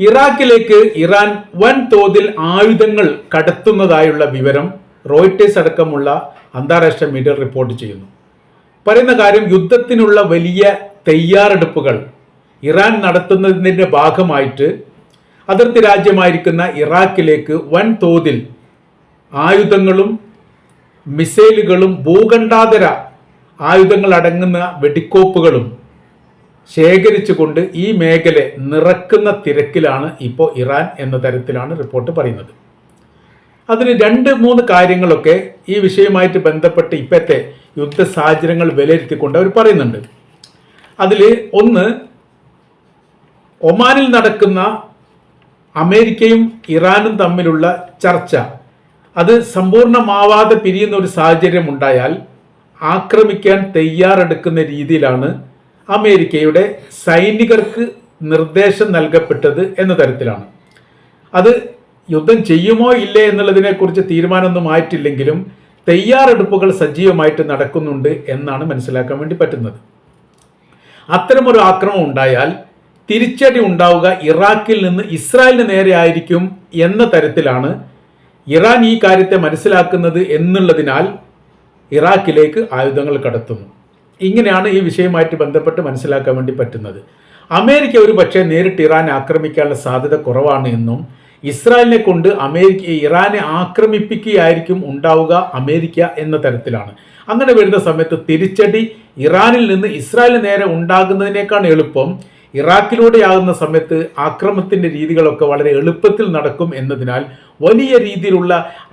ഇറാഖിലേക്ക് Iran വൻ തോതിൽ ആയുധങ്ങൾ കടത്തുന്നതായുള്ള വിവരം റോയിട്ടേഴ്സ് അടക്കമുള്ള അന്താരാഷ്ട്ര മീഡിയ റിപ്പോർട്ട് ചെയ്യുന്നു. പറയുന്ന കാര്യം യുദ്ധത്തിനുള്ള വലിയ തയ്യാറെടുപ്പുകൾ ഇറാൻ നടത്തുന്നതിന്റെ ഭാഗമായിട്ട് അതിർത്തി രാജ്യമായിരിക്കുന്ന ഇറാഖിലേക്ക് വൻ തോതിൽ ആയുധങ്ങളും മിസൈലുകളും ഭൂഖണ്ഡാതര ആയുധങ്ങൾ അടങ്ങുന്ന വെടിക്കോപ്പുകളും ശേഖരിച്ചുകൊണ്ട് ഈ മേഖല നിറക്കുന്ന തിരക്കിലാണ് ഇപ്പോൾ ഇറാൻ എന്ന തരത്തിലാണ് റിപ്പോർട്ട് പറയുന്നത്. അതിന് രണ്ട് മൂന്ന് കാര്യങ്ങളൊക്കെ ഈ വിഷയവുമായിട്ട് ബന്ധപ്പെട്ട് ഇപ്പോഴത്തെ യുദ്ധ സാഹചര്യങ്ങൾ വിലയിരുത്തിക്കൊണ്ട് അവർ പറയുന്നുണ്ട്. അതിൽ ഒന്ന് ഒമാനിൽ നടക്കുന്ന അമേരിക്കയും ഇറാനും തമ്മിലുള്ള ചർച്ച. അത് സമ്പൂർണമാവാതെ പിരിയുന്ന ഒരു സാഹചര്യം ഉണ്ടായാൽ ആക്രമിക്കാൻ തയ്യാറെടുക്കുന്ന രീതിയിലാണ് അമേരിക്കയുടെ സൈനികർക്ക് നിർദ്ദേശം നൽകപ്പെട്ടത് എന്ന തരത്തിലാണ്. അത് യുദ്ധം ചെയ്യുമോ ഇല്ലേ എന്നുള്ളതിനെക്കുറിച്ച് തീരുമാനമൊന്നും ആയിട്ടില്ലെങ്കിലും തയ്യാറെടുപ്പുകൾ സജീവമായിട്ട് നടക്കുന്നുണ്ട് എന്നാണ് മനസ്സിലാക്കാൻ വേണ്ടി പറ്റുന്നത്. അത്തരമൊരു ആക്രമണം ഉണ്ടായാൽ തിരിച്ചടി ഉണ്ടാവുക ഇറാഖിൽ നിന്ന് ഇസ്രായേലിന് നേരെ ആയിരിക്കും എന്ന തരത്തിലാണ് ഇറാൻ ഈ കാര്യത്തെ മനസ്സിലാക്കുന്നത് എന്നുള്ളതിനാൽ ഇറാഖിലേക്ക് ആയുധങ്ങൾ കടത്തുന്നു. ഇങ്ങനെയാണ് ഈ വിഷയവുമായിട്ട് ബന്ധപ്പെട്ട് മനസ്സിലാക്കാൻ വേണ്ടി പറ്റുന്നത്. അമേരിക്ക ഒരു പക്ഷേ നേരിട്ട് ഇറാൻ ആക്രമിക്കാനുള്ള സാധ്യത കുറവാണ് എന്നും ഇസ്രായേലിനെ കൊണ്ട് അമേരിക്ക ഇറാനെ ആക്രമിപ്പിക്കുകയായിരിക്കും ഉണ്ടാവുക അമേരിക്ക എന്ന തരത്തിലാണ്. അങ്ങനെ വരുന്ന സമയത്ത് തിരിച്ചടി ഇറാനിൽ നിന്ന് ഇസ്രായേലിന് നേരെ ഉണ്ടാകുന്നതിനേക്കാൾ എളുപ്പം ഇറാഖിലൂടെയാകുന്ന സമയത്ത് ആക്രമണത്തിന്റെ രീതികളൊക്കെ വളരെ എളുപ്പത്തിൽ നടക്കും എന്നതിനാൽ വലിയ രീതിയിലുള്ള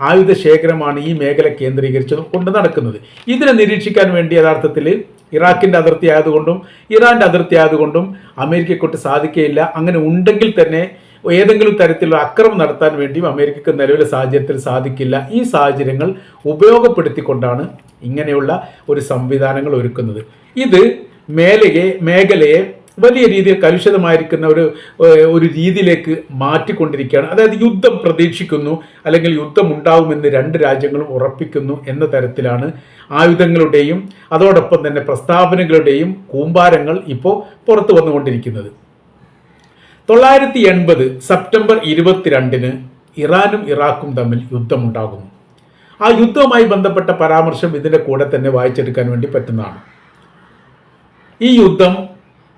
ആയുധ ശേഖരമാണ് ഈ മേഖല കേന്ദ്രീകരിച്ച് കൊണ്ട് നടക്കുന്നത്. ഇതിനെ നിരീക്ഷിക്കാൻ വേണ്ടി യഥാർത്ഥത്തിൽ ഇറാഖിന്റെ അതിർത്തി ആയതുകൊണ്ടും ഇറാന്റെ അതിർത്തി ആയതുകൊണ്ടും അമേരിക്കയ്ക്കൊട്ട് സാധിക്കുകയില്ല അങ്ങനെ ഉണ്ടെങ്കിൽ തന്നെ ഏതെങ്കിലും തരത്തിലുള്ള അക്രമം നടത്താൻ വേണ്ടിയും അമേരിക്കക്ക് നിലവിലെ സാഹചര്യത്തിൽ സാധിക്കില്ല. ഈ സാഹചര്യങ്ങൾ ഉപയോഗപ്പെടുത്തിക്കൊണ്ടാണ് ഇങ്ങനെയുള്ള ഒരു സംവിധാനങ്ങൾ ഒരുക്കുന്നത്. ഇത് മേലയെ മേഖലയെ വലിയ രീതിയിൽ കലുഷിതമായിരിക്കുന്ന ഒരു ഒരു രീതിയിലേക്ക് മാറ്റിക്കൊണ്ടിരിക്കുകയാണ്. അതായത് യുദ്ധം പ്രതീക്ഷിക്കുന്നു അല്ലെങ്കിൽ യുദ്ധം ഉണ്ടാവുമെന്ന് രണ്ട് രാജ്യങ്ങളും ഉറപ്പിക്കുന്നു എന്ന തരത്തിലാണ് ആയുധങ്ങളുടെയും അതോടൊപ്പം തന്നെ പ്രസ്താവനകളുടെയും കൂമ്പാരങ്ങൾ ഇപ്പോൾ പുറത്തു വന്നുകൊണ്ടിരിക്കുന്നത്. തൊള്ളായിരത്തി എൺപത് സെപ്റ്റംബർ ഇരുപത്തിരണ്ടിന് ഇറാനും ഇറാഖും തമ്മിൽ യുദ്ധമുണ്ടാകുന്നു. ആ യുദ്ധവുമായി ബന്ധപ്പെട്ട പരാമർശം ഇതിന്റെ കൂടെ തന്നെ വായിച്ചെടുക്കാൻ വേണ്ടി പറ്റുന്നതാണ്. ഈ യുദ്ധം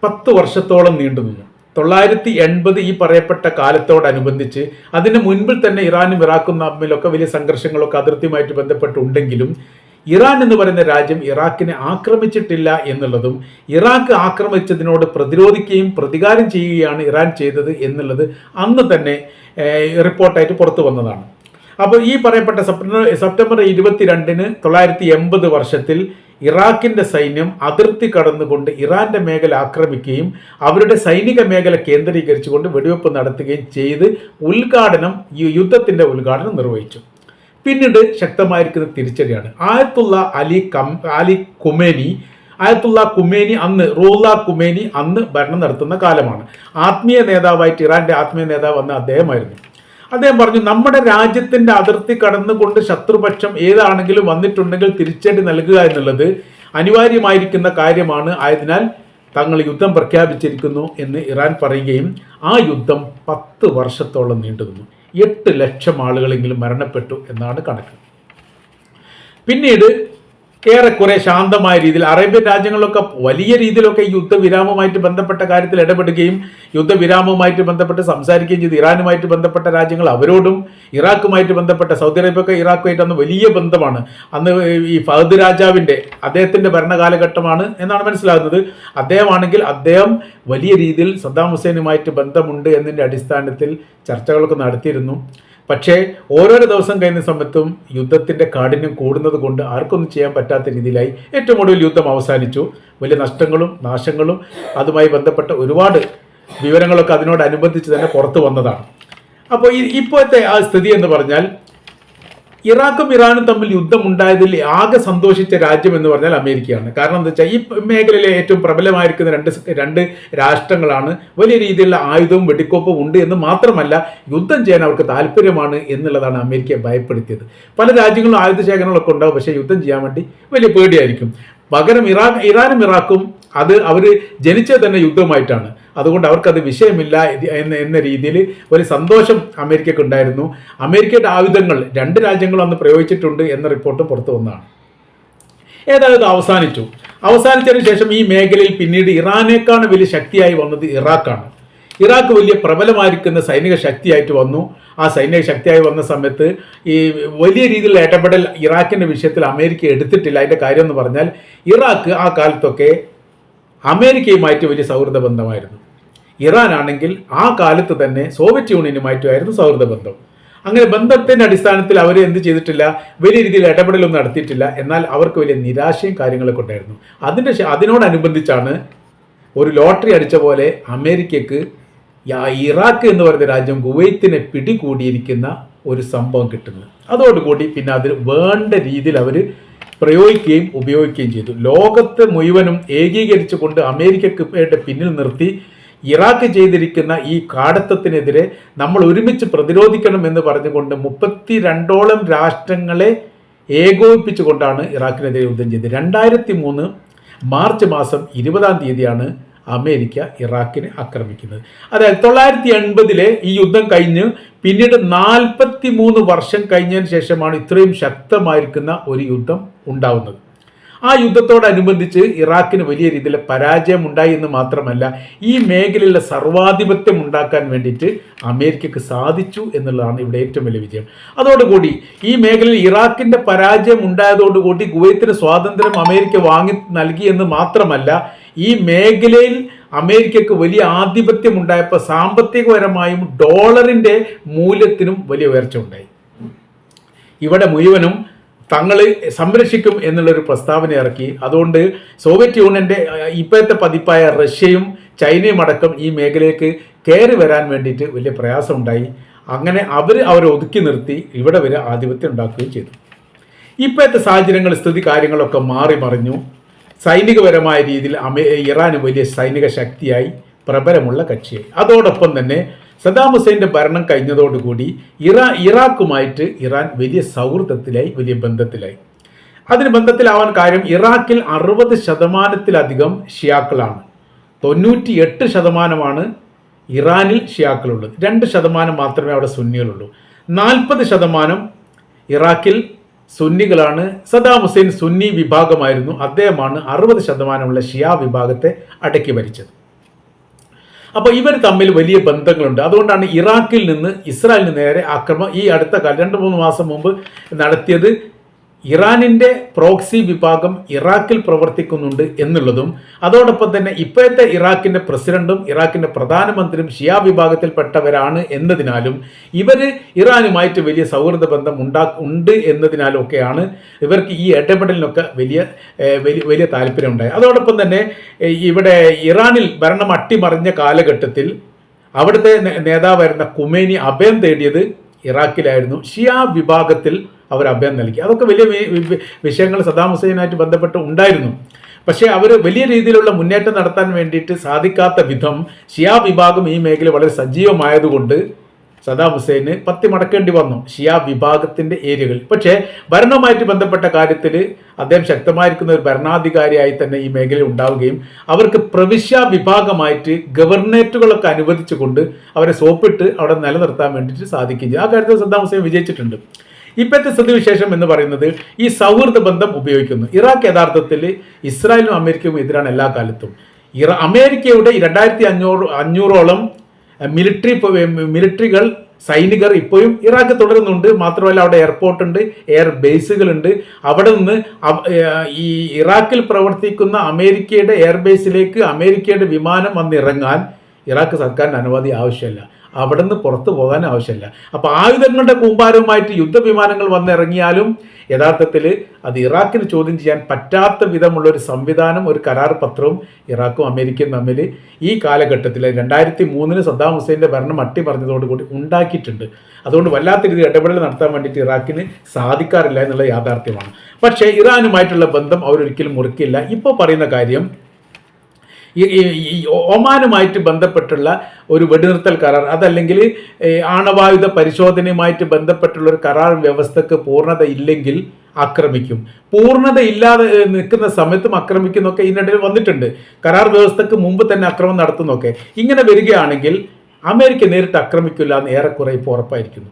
പത്ത് വർഷത്തോളം നീണ്ടു നിന്നു. തൊള്ളായിരത്തി എൺപത് ഈ പറയപ്പെട്ട കാലത്തോടനുബന്ധിച്ച് അതിന് മുൻപിൽ തന്നെ ഇറാനും ഇറാഖും തമ്മിലൊക്കെ വലിയ സംഘർഷങ്ങളൊക്കെ അതിർത്തിയുമായിട്ട് ബന്ധപ്പെട്ടുണ്ടെങ്കിലും ഇറാൻ എന്ന് പറയുന്ന രാജ്യം ഇറാഖിനെ ആക്രമിച്ചിട്ടില്ല എന്നുള്ളതും ഇറാഖ് ആക്രമിച്ചതിനോട് പ്രതിരോധിക്കുകയും പ്രതികാരം ചെയ്യുകയാണ് ഇറാൻ ചെയ്തത് എന്നുള്ളത് അന്ന് തന്നെ റിപ്പോർട്ടായിട്ട് പുറത്തു വന്നതാണ്. അപ്പോൾ ഈ പറയപ്പെട്ട സെപ്റ്റംബർ സെപ്റ്റംബർ ഇരുപത്തിരണ്ടിന് തൊള്ളായിരത്തി എൺപത് വർഷത്തിൽ ഇറാഖിന്റെ സൈന്യം അതിർത്തി കടന്നുകൊണ്ട് ഇറാന്റെ മേഖല ആക്രമിക്കുകയും അവരുടെ സൈനിക മേഖല കേന്ദ്രീകരിച്ചുകൊണ്ട് വെടിവെപ്പ് നടത്തുകയും ചെയ്ത് ഉദ്ഘാടനം ഈ യുദ്ധത്തിന്റെ ഉദ്ഘാടനം നിർവഹിച്ചു. പിന്നീട് ശക്തമായിരിക്കുന്ന തിരിച്ചടിയാണ്. ആയത്തുള്ള അലി കം അലി കുമേനി ആയത്തുള്ള കുമേനി അന്ന് റൂള്ള കുമേനി അന്ന് ഭരണം നടത്തുന്ന കാലമാണ്. ആത്മീയ നേതാവായിട്ട് ഇറാന്റെ ആത്മീയ നേതാവ് അന്ന് അദ്ദേഹമായിരുന്നു. അദ്ദേഹം പറഞ്ഞു നമ്മുടെ രാജ്യത്തിന്റെ അതിർത്തി കടന്നുകൊണ്ട് ശത്രുപക്ഷം ഏതാണെങ്കിലും വന്നിട്ടുണ്ടെങ്കിൽ തിരിച്ചടി നൽകുക എന്നുള്ളത് അനിവാര്യമായിരിക്കുന്ന കാര്യമാണ്. ആയതിനാൽ തങ്ങൾ യുദ്ധം പ്രഖ്യാപിച്ചിരിക്കുന്നു എന്ന് ഇറാൻ പറയുകയും ആ യുദ്ധം പത്ത് വർഷത്തോളം നീണ്ടുനിന്നു. എട്ട് ലക്ഷം ആളുകളെങ്കിലും മരണപ്പെട്ടു എന്നാണ് കണക്ക്. പിന്നീട് ഏറെക്കുറെ ശാന്തമായ രീതിയിൽ അറേബ്യൻ രാജ്യങ്ങളിലൊക്കെ വലിയ രീതിയിലൊക്കെ ഈ യുദ്ധവിരാമവുമായിട്ട് ബന്ധപ്പെട്ട കാര്യത്തിൽ ഇടപെടുകയും യുദ്ധവിരാമവുമായിട്ട് ബന്ധപ്പെട്ട് സംസാരിക്കുകയും ചെയ്ത്. ഇറാനുമായിട്ട് ബന്ധപ്പെട്ട രാജ്യങ്ങൾ അവരോടും ഇറാഖുമായിട്ട് ബന്ധപ്പെട്ട സൗദി അറേബ്യൊക്കെ ഇറാഖുമായിട്ട് അന്ന് വലിയ ബന്ധമാണ്. അന്ന് ഈ ഫഹദ് രാജാവിന്റെ അദ്ദേഹത്തിന്റെ ഭരണകാലഘട്ടമാണ് എന്നാണ് മനസ്സിലാകുന്നത്. അദ്ദേഹമാണെങ്കിൽ അദ്ദേഹം വലിയ രീതിയിൽ സദ്ദാം ഹുസൈനുമായിട്ട് ബന്ധമുണ്ട് എന്നതിന്റെ അടിസ്ഥാനത്തിൽ ചർച്ചകളൊക്കെ നടത്തിയിരുന്നു. പക്ഷേ ഓരോരോ ദിവസം കഴിയുന്ന സമയത്തും യുദ്ധത്തിന്റെ കാഠിന്യം കൂടുന്നത് കൊണ്ട് ആർക്കൊന്നും ചെയ്യാൻ പറ്റാത്ത രീതിയിലായി ഏറ്റവും ഒടുവിൽ യുദ്ധം അവസാനിച്ചു. വലിയ നഷ്ടങ്ങളും നാശങ്ങളും അതുമായി ബന്ധപ്പെട്ട ഒരുപാട് വിവരങ്ങളൊക്കെ അതിനോടനുബന്ധിച്ച് തന്നെ പുറത്തു വന്നതാണ്. അപ്പോൾ ഇപ്പോഴത്തെ ആ സ്ഥിതി എന്ന് പറഞ്ഞാൽ ഇറാഖും ഇറാനും തമ്മിൽ യുദ്ധം ഉണ്ടായതിൽ ആകെ സന്തോഷിച്ച രാജ്യം എന്ന് പറഞ്ഞാൽ അമേരിക്കയാണ്. കാരണം എന്താ വെച്ചാൽ ഈ മേഖലയിലെ ഏറ്റവും പ്രബലമായിരിക്കുന്ന രണ്ട് രണ്ട് രാഷ്ട്രങ്ങളാണ് വലിയ രീതിയിലുള്ള ആയുധവും വെടിക്കോപ്പും ഉണ്ട് എന്ന് മാത്രമല്ല യുദ്ധം ചെയ്യാൻ അവർക്ക് താല്പര്യമാണ് എന്നുള്ളതാണ് അമേരിക്കയെ ഭയപ്പെടുത്തിയത്. പല രാജ്യങ്ങളും ആയുധ ശേഖരങ്ങളൊക്കെ ഉണ്ടാവും പക്ഷേ യുദ്ധം ചെയ്യാൻ വേണ്ടി വലിയ പേടിയായിരിക്കും. പകരം ഇറാഖ് ഇറാനും ഇറാഖും അത് അവർ ജനിച്ചത് തന്നെ യുദ്ധമായിട്ടാണ്. അതുകൊണ്ട് അവർക്കത് വിഷയമില്ല എന്ന എന്ന രീതിയിൽ ഒരു സന്തോഷം അമേരിക്കയ്ക്ക് ഉണ്ടായിരുന്നു. അമേരിക്കയുടെ ആയുധങ്ങൾ രണ്ട് രാജ്യങ്ങളും അന്ന് പ്രയോഗിച്ചിട്ടുണ്ട് എന്ന റിപ്പോർട്ട് പുറത്തു വന്നതാണ്. ഏതായാലും ഇത് അവസാനിച്ചു. അവസാനിച്ചതിന് ശേഷം ഈ മേഖലയിൽ പിന്നീട് ഇറാനേക്കാണ് വലിയ ശക്തിയായി വന്നത് ഇറാഖാണ് ഇറാഖ് വലിയ പ്രബലമായിരിക്കുന്ന സൈനിക ശക്തിയായിട്ട് വന്നു. ആ സൈനിക ശക്തിയായി വന്ന സമയത്ത് ഈ വലിയ രീതിയിലുള്ള ഇടപെടൽ ഇറാഖിന്റെ വിഷയത്തിൽ അമേരിക്ക എടുത്തിട്ടില്ല. അതിന്റെ കാര്യം എന്ന് പറഞ്ഞാൽ ഇറാഖ് ആ കാലത്തൊക്കെ അമേരിക്കയുമായിട്ട് വലിയ സൗഹൃദ ബന്ധമായിരുന്നു. ഇറാൻ ആണെങ്കിൽ ആ കാലത്ത് തന്നെ സോവിയറ്റ് യൂണിയനുമായിട്ടായിരുന്നു സൗഹൃദ ബന്ധം അങ്ങനെ ബന്ധത്തിന്റെ അടിസ്ഥാനത്തിൽ അവർ എന്ത് ചെയ്തിട്ടില്ല? വലിയ രീതിയിൽ ഇടപെടലൊന്നും നടത്തിയിട്ടില്ല. എന്നാൽ അവർക്ക് വലിയ നിരാശയും കാര്യങ്ങളൊക്കെ ഉണ്ടായിരുന്നു. അതിന്റെ അതിനോടനുബന്ധിച്ചാണ് ഒരു ലോട്ടറി അടിച്ച പോലെ അമേരിക്കക്ക് ഇറാഖ് എന്ന് പറയുന്ന രാജ്യം കുവൈത്തിനെ പിടികൂടിയിരിക്കുന്ന ഒരു സംഭവം കിട്ടുന്നത്. അതോടുകൂടി പിന്നെ അതിൽ വേണ്ട രീതിയിൽ അവർ പ്രയോഗിക്കുകയും ഉപയോഗിക്കുകയും ചെയ്തു. ലോകത്തെ മുഴുവനും ഏകീകരിച്ചുകൊണ്ട് അമേരിക്കക്ക് പിന്നിൽ നിർത്തി ഇറാഖ് ചെയ്തിരിക്കുന്ന ഈ കാടത്തത്തിനെതിരെ നമ്മൾ ഒരുമിച്ച് പ്രതിരോധിക്കണം എന്ന് പറഞ്ഞുകൊണ്ട് മുപ്പത്തി രണ്ടോളം രാഷ്ട്രങ്ങളെ ഏകോപിപ്പിച്ചുകൊണ്ടാണ് ഇറാഖിനെതിരെ യുദ്ധം ചെയ്തത്. രണ്ടായിരത്തി മൂന്ന് മാർച്ച് മാസം ഇരുപതാം തീയതിയാണ് അമേരിക്ക ഇറാഖിനെ ആക്രമിക്കുന്നത്. അതായത് തൊള്ളായിരത്തി എൺപതിലെ ഈ യുദ്ധം കഴിഞ്ഞ് പിന്നീട് നാൽപ്പത്തി മൂന്ന് വർഷം കഴിഞ്ഞതിന് ശേഷമാണ് ഇത്രയും ശക്തമായിരിക്കുന്ന ഒരു യുദ്ധം ഉണ്ടാവുന്നത്. ആ യുദ്ധത്തോടനുബന്ധിച്ച് ഇറാഖിന് വലിയ രീതിയിൽ പരാജയം ഉണ്ടായി എന്ന് മാത്രമല്ല ഈ മേഖലയിലെ സർവാധിപത്യം ഉണ്ടാക്കാൻ വേണ്ടിയിട്ട് അമേരിക്കക്ക് സാധിച്ചു എന്നുള്ളതാണ് ഇവിടെ ഏറ്റവും വലിയ വിജയം. അതോടുകൂടി ഈ മേഖലയിൽ ഇറാഖിന്റെ പരാജയം ഉണ്ടായതോടുകൂടി കുവൈത്തിന് സ്വാതന്ത്ര്യം അമേരിക്ക വാങ്ങി നൽകി എന്ന് മാത്രമല്ല ഈ മേഖലയിൽ അമേരിക്കക്ക് വലിയ ആധിപത്യം ഉണ്ടായപ്പോൾ സാമ്പത്തികപരമായും ഡോളറിന്റെ മൂല്യത്തിനും വലിയ ഉയർച്ച ഉണ്ടായി ഇവിടെ മുഴുവനും തങ്ങൾ സംരക്ഷിക്കും എന്നുള്ളൊരു പ്രസ്താവന ഇറക്കി. അതുകൊണ്ട് സോവിയറ്റ് യൂണിയന്റെ ഇപ്പോഴത്തെ പതിപ്പായ റഷ്യയും ചൈനയും അടക്കം ഈ മേഖലയിലേക്ക് കയറി വരാൻ വേണ്ടിയിട്ട് വലിയ പ്രയാസമുണ്ടായി. അങ്ങനെ അവർ അവരെ ഒതുക്കി നിർത്തി ഇവിടെ വരെ ആധിപത്യം ഉണ്ടാക്കുകയും ചെയ്തു. ഇപ്പോഴത്തെ സാഹചര്യങ്ങൾ സ്ഥിതി കാര്യങ്ങളൊക്കെ മാറി മറിഞ്ഞു. സൈനികപരമായ രീതിയിൽ അമേ ഇറാന് വലിയ സൈനിക ശക്തിയായി പ്രബലമുള്ള കക്ഷിയായി. അതോടൊപ്പം തന്നെ സദാം ഹുസൈന്റെ ഭരണം കഴിഞ്ഞതോടുകൂടി ഇറാ ഇറാഖുമായിട്ട് ഇറാൻ വലിയ സൗഹൃദത്തിലായി വലിയ ബന്ധത്തിലായി. അതിന് ബന്ധത്തിലാവാൻ കാര്യം ഇറാഖിൽ അറുപത് ശതമാനത്തിലധികം ഷിയാക്കളാണ്. തൊണ്ണൂറ്റി എട്ട് ശതമാനമാണ് ഇറാനിൽ ഷിയാക്കളുള്ളത്. രണ്ട് ശതമാനം മാത്രമേ അവിടെ സുന്നികളുള്ളൂ. നാൽപ്പത് ശതമാനം ഇറാഖിൽ സുന്നികളാണ്. സദാം ഹുസൈൻ സുന്നി വിഭാഗമായിരുന്നു. അദ്ദേഹമാണ് അറുപത് ശതമാനമുള്ള ഷിയാ വിഭാഗത്തെ അടക്കി ഭരിച്ചത്. അപ്പോൾ ഇവർ തമ്മിൽ വലിയ ബന്ധങ്ങളുണ്ട്. അതുകൊണ്ടാണ് ഇറാഖിൽ നിന്ന് ഇസ്രായേലിന് നേരെ ആക്രമണം ഈ അടുത്ത കാലം രണ്ട് മൂന്ന് മാസം മുമ്പ് നടത്തിയത് ഇറാനിന്റെ പ്രോക്സി വിഭാഗം ഇറാഖിൽ പ്രവർത്തിക്കുന്നുണ്ട് എന്നുള്ളതും അതോടൊപ്പം തന്നെ ഇപ്പോഴത്തെ ഇറാഖിന്റെ പ്രസിഡന്റും ഇറാഖിന്റെ പ്രധാനമന്ത്രിയും ഷിയ വിഭാഗത്തിൽപ്പെട്ടവരാണ് എന്നതിനാലും ഇവർ ഇറാനുമായിട്ട് വലിയ സൗഹൃദ ബന്ധം ഉണ്ടാ ഉണ്ട് എന്നതിനാലും ഒക്കെയാണ് ഇവർക്ക് ഈ ഇടപെടലിനൊക്കെ വലിയ വലിയ വലിയ താല്പര്യം ഉണ്ടായി അതോടൊപ്പം തന്നെ ഇവിടെ ഇറാനിൽ ഭരണം അട്ടിമറിഞ്ഞ കാലഘട്ടത്തിൽ അവിടുത്തെ നേതാവായിരുന്ന കുമേനി അഭയം തേടിയത് ഇറാഖിലായിരുന്നു. ഷിയ വിഭാഗത്തിൽ അവർ അഭയം നൽകി. അതൊക്കെ വലിയ വിഷയങ്ങൾ സദാം ഹുസൈനായിട്ട് ബന്ധപ്പെട്ട് ഉണ്ടായിരുന്നു. പക്ഷേ അവർ വലിയ രീതിയിലുള്ള മുന്നേറ്റം നടത്താൻ വേണ്ടിയിട്ട് സാധിക്കാത്ത വിധം ഷിയാ വിഭാഗം ഈ മേഖല വളരെ സജീവമായതുകൊണ്ട് സദാം ഹുസൈന് പത്തി മടക്കേണ്ടി വന്നു ഷിയാ വിഭാഗത്തിന്റെ ഏരിയകളിൽ. പക്ഷേ ഭരണവുമായിട്ട് ബന്ധപ്പെട്ട കാര്യത്തിൽ അദ്ദേഹം ശക്തമായിരിക്കുന്ന ഒരു ഭരണാധികാരിയായി തന്നെ ഈ മേഖലയിൽ ഉണ്ടാവുകയും അവർക്ക് പ്രവിശ്യ വിഭാഗമായിട്ട് ഗവർണേറ്റുകളൊക്കെ അനുവദിച്ചുകൊണ്ട് അവരെ സോപ്പിട്ട് അവിടെ നിലനിർത്താൻ വേണ്ടിയിട്ട് സാധിക്കുകയും ആ കാര്യത്തിൽ സദ്ദാം ഹുസൈൻ വിജയിച്ചിട്ടുണ്ട്. ഇപ്പോഴത്തെ സ്ഥിതിവിശേഷം എന്ന് പറയുന്നത് ഈ സൗഹൃദ ബന്ധം ഉപയോഗിക്കുന്നു. ഇറാഖ് യഥാർത്ഥത്തിൽ ഇസ്രായേലും അമേരിക്കയും എതിരാണ് എല്ലാ കാലത്തും. ഇറ അമേരിക്കയുടെ രണ്ടായിരത്തി അഞ്ഞൂറ് അഞ്ഞൂറോളം മിലിറ്ററി മിലിറ്ററികൾ സൈനികർ ഇപ്പോഴും ഇറാഖ് തുടരുന്നുണ്ട്. മാത്രമല്ല അവിടെ എയർപോർട്ട് ഉണ്ട് എയർ ബേസുകളുണ്ട് അവിടെ നിന്ന് ഈ ഇറാഖിൽ പ്രവർത്തിക്കുന്ന അമേരിക്കയുടെ എയർ ബേസിലേക്ക് അമേരിക്കയുടെ വിമാനം വന്നിറങ്ങാൻ ഇറാഖ് സർക്കാരിന് അനുമതി ആവശ്യമില്ല. അവിടെ നിന്ന് പുറത്തു പോകാൻ ആവശ്യമില്ല. അപ്പോൾ ആയുധങ്ങളുടെ കൂമ്പാരവുമായിട്ട് യുദ്ധവിമാനങ്ങൾ വന്നിറങ്ങിയാലും യഥാർത്ഥത്തിൽ അത് ഇറാഖിന് ചോദ്യം ചെയ്യാൻ പറ്റാത്ത വിധമുള്ള ഒരു സംവിധാനം ഒരു കരാർ പത്രവും ഇറാഖും അമേരിക്കയും തമ്മിൽ ഈ കാലഘട്ടത്തിൽ രണ്ടായിരത്തി മൂന്നിന് സദ്ദാം ഹുസൈന്റെ ഭരണം അട്ടിമറിഞ്ഞതോടുകൂടി ഉണ്ടാക്കിയിട്ടുണ്ട്. അതുകൊണ്ട് വല്ലാത്ത രീതിയിൽ ഇടപെടൽ നടത്താൻ വേണ്ടിയിട്ട് ഇറാഖിന് സാധിക്കാറില്ല എന്നുള്ള യാഥാർത്ഥ്യമാണ്. പക്ഷേ ഇറാനുമായിട്ടുള്ള ബന്ധം അവരൊരിക്കലും മുറിക്കില്ല. ഇപ്പോൾ പറയുന്ന കാര്യം ഒമാനുമായിട്ട് ബന്ധപ്പെട്ടുള്ള ഒരു വെടിനിർത്തൽ കരാർ അതല്ലെങ്കിൽ ആണവായുധ പരിശോധനയുമായിട്ട് ബന്ധപ്പെട്ടുള്ള ഒരു കരാർ വ്യവസ്ഥക്ക് പൂർണത ഇല്ലെങ്കിൽ ആക്രമിക്കും. പൂർണത ഇല്ലാതെ നിൽക്കുന്ന സമയത്തും ആക്രമിക്കുന്നൊക്കെ ഇതിനിടയിൽ വന്നിട്ടുണ്ട്. കരാർ വ്യവസ്ഥക്ക് മുമ്പ് തന്നെ അക്രമം നടത്തുന്നൊക്കെ. ഇങ്ങനെ വരികയാണെങ്കിൽ അമേരിക്ക നേരിട്ട് ആക്രമിക്കില്ല എന്ന് ഏറെക്കുറെ ഇപ്പോൾ ഉറപ്പായിരിക്കുന്നു.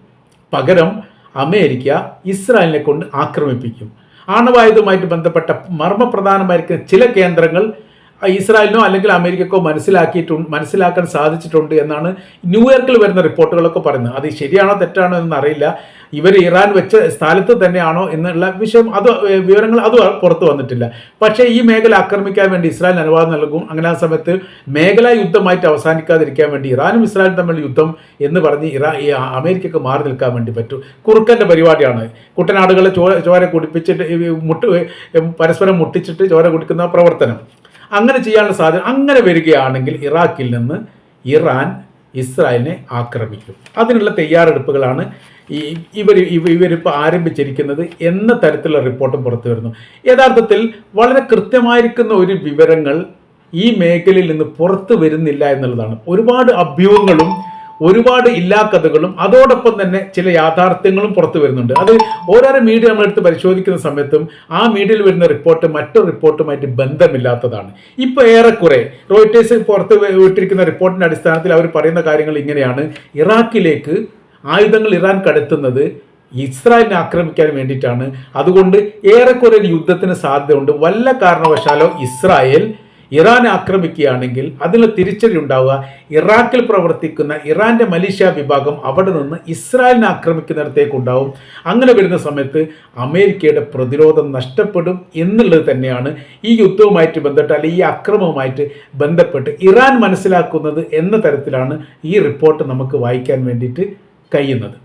പകരം അമേരിക്ക ഇസ്രായേലിനെ കൊണ്ട് ആക്രമിപ്പിക്കും. ആണവായുധവുമായിട്ട് ബന്ധപ്പെട്ട മർമ്മപ്രധാനമായിരിക്കുന്ന ചില കേന്ദ്രങ്ങൾ ഇസ്രായേലിനോ അല്ലെങ്കിൽ അമേരിക്കക്കോ മനസ്സിലാക്കിയിട്ടുണ്ട് മനസ്സിലാക്കാൻ സാധിച്ചിട്ടുണ്ട് എന്നാണ് ന്യൂയോർക്കിൽ വരുന്ന റിപ്പോർട്ടുകളൊക്കെ പറയുന്നത്. അത് ശരിയാണോ തെറ്റാണോ എന്നറിയില്ല ഇവർ ഇറാൻ വെച്ച സ്ഥലത്ത് തന്നെയാണോ എന്നുള്ള വിഷയം അത് വിവരങ്ങൾ അത് പുറത്തു വന്നിട്ടില്ല. പക്ഷേ ഈ മേഖല ആക്രമിക്കാൻ വേണ്ടി ഇസ്രായേൽ അനുവാദം നൽകും. അങ്ങനെ ആ സമയത്ത് മേഖലാ യുദ്ധമായിട്ട് അവസാനിക്കാതിരിക്കാൻ വേണ്ടി ഇറാനും ഇസ്രായേലും തമ്മിൽ യുദ്ധം എന്ന് പറഞ്ഞ് ഇറാ ഈ അമേരിക്കക്ക് മാറി നിൽക്കാൻ വേണ്ടി പറ്റും. കുറുക്കന്റെ പരിപാടിയാണ്. കുട്ടനാടുകളെ ചോര ചോര കുടിപ്പിച്ചിട്ട് മുട്ട് പരസ്പരം മുട്ടിച്ചിട്ട് ചോര കുടിക്കുന്ന പ്രവർത്തനം. അങ്ങനെ ചെയ്യാനുള്ള സാധ്യത അങ്ങനെ വരികയാണെങ്കിൽ ഇറാഖിൽ നിന്ന് ഇറാൻ ഇസ്രായേലിനെ ആക്രമിക്കും. അതിനുള്ള തയ്യാറെടുപ്പുകളാണ് ഈ ഇവർ ഇവരിപ്പോൾ ആരംഭിച്ചിരിക്കുന്നത് എന്ന തരത്തിലുള്ള റിപ്പോർട്ടും പുറത്തു വരുന്നു. യഥാർത്ഥത്തിൽ വളരെ കൃത്യമായിരിക്കുന്ന ഒരു വിവരങ്ങൾ ഈ മേഖലയിൽ നിന്ന് പുറത്തു വരുന്നില്ല എന്നുള്ളതാണ്. ഒരുപാട് അഭ്യൂഹങ്ങളും ഒരുപാട് ഇല്ലാ കഥകളും അതോടൊപ്പം തന്നെ ചില യാഥാർത്ഥ്യങ്ങളും പുറത്തു വരുന്നുണ്ട്. അത് ഓരോരോ മീഡിയ നമ്മളെടുത്ത് പരിശോധിക്കുന്ന സമയത്തും ആ മീഡിയയിൽ വരുന്ന റിപ്പോർട്ട് മറ്റൊരു റിപ്പോർട്ടുമായിട്ട് ബന്ധമില്ലാത്തതാണ്. ഇപ്പോൾ ഏറെക്കുറെ റോയിറ്റേഴ്സ് പുറത്ത് വിട്ടിരിക്കുന്ന റിപ്പോർട്ടിന്റെ അടിസ്ഥാനത്തിൽ അവർ പറയുന്ന കാര്യങ്ങൾ ഇങ്ങനെയാണ്. ഇറാഖിലേക്ക് ആയുധങ്ങൾ ഇറാൻ കടത്തുന്നത് ഇസ്രായേലിനെ ആക്രമിക്കാൻ വേണ്ടിയിട്ടാണ്. അതുകൊണ്ട് ഏറെക്കുറെ ഒരു യുദ്ധത്തിന് സാധ്യതയുണ്ട്. വല്ല കാരണവശാലോ ഇസ്രായേൽ ഇറാനെ ആക്രമിക്കുകയാണെങ്കിൽ അതിന് തിരിച്ചടി ഉണ്ടാവുക. ഇറാഖിൽ പ്രവർത്തിക്കുന്ന ഇറാന്റെ മലേഷ്യ വിഭാഗം അവിടെ നിന്ന് ഇസ്രായേലിനെ ആക്രമിക്കുന്നിടത്തേക്ക് ഉണ്ടാവും. അങ്ങനെ വരുന്ന സമയത്ത് അമേരിക്കയുടെ പ്രതിരോധം നഷ്ടപ്പെടും എന്നുള്ളത് തന്നെയാണ് ഈ യുദ്ധവുമായിട്ട് ബന്ധപ്പെട്ട് അല്ലെങ്കിൽ ഈ അക്രമവുമായിട്ട് ബന്ധപ്പെട്ട് ഇറാൻ മനസ്സിലാക്കുന്നത് എന്ന തരത്തിലാണ് ഈ റിപ്പോർട്ട് നമുക്ക് വായിക്കാൻ വേണ്ടിയിട്ട് കഴിയുന്നത്.